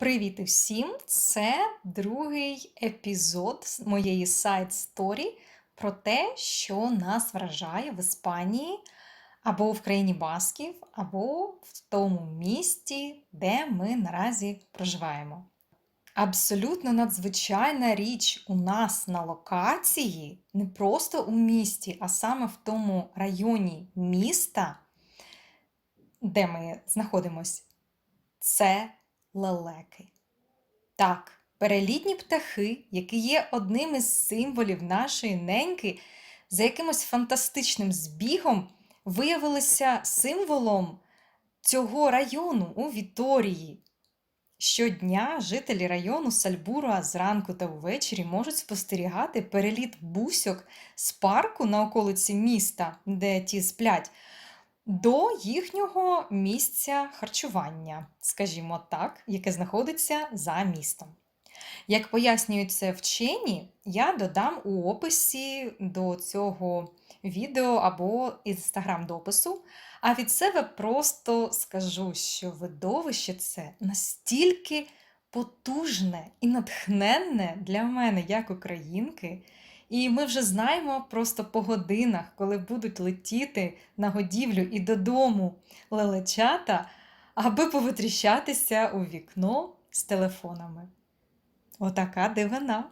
Привіт усім! Це другий епізод моєї сайт сторі про те, що нас вражає в Іспанії або в країні Басків, або в тому місті, де ми наразі проживаємо. Абсолютно надзвичайна річ у нас на локації, не просто у місті, а саме в тому районі міста, де ми знаходимось, це лелеки. Так, перелітні птахи, які є одним із символів нашої неньки, за якимось фантастичним збігом виявилися символом цього району у Віторії. Щодня жителі району Сальбура зранку та ввечері можуть спостерігати переліт бусьок з парку на околиці міста, де ті сплять, до їхнього місця харчування, скажімо так, яке знаходиться за містом. Як пояснюють це вчені, я додам у описі до цього відео або інстаграм-допису. А від себе просто скажу, що видовище це настільки потужне і натхненне для мене, як українки. І ми вже знаємо просто по годинах, коли будуть летіти на годівлю і додому лелечата, аби повитріщатися у вікно з телефонами. Отака дивина.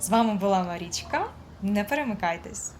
З вами була Марічка. Не перемикайтесь.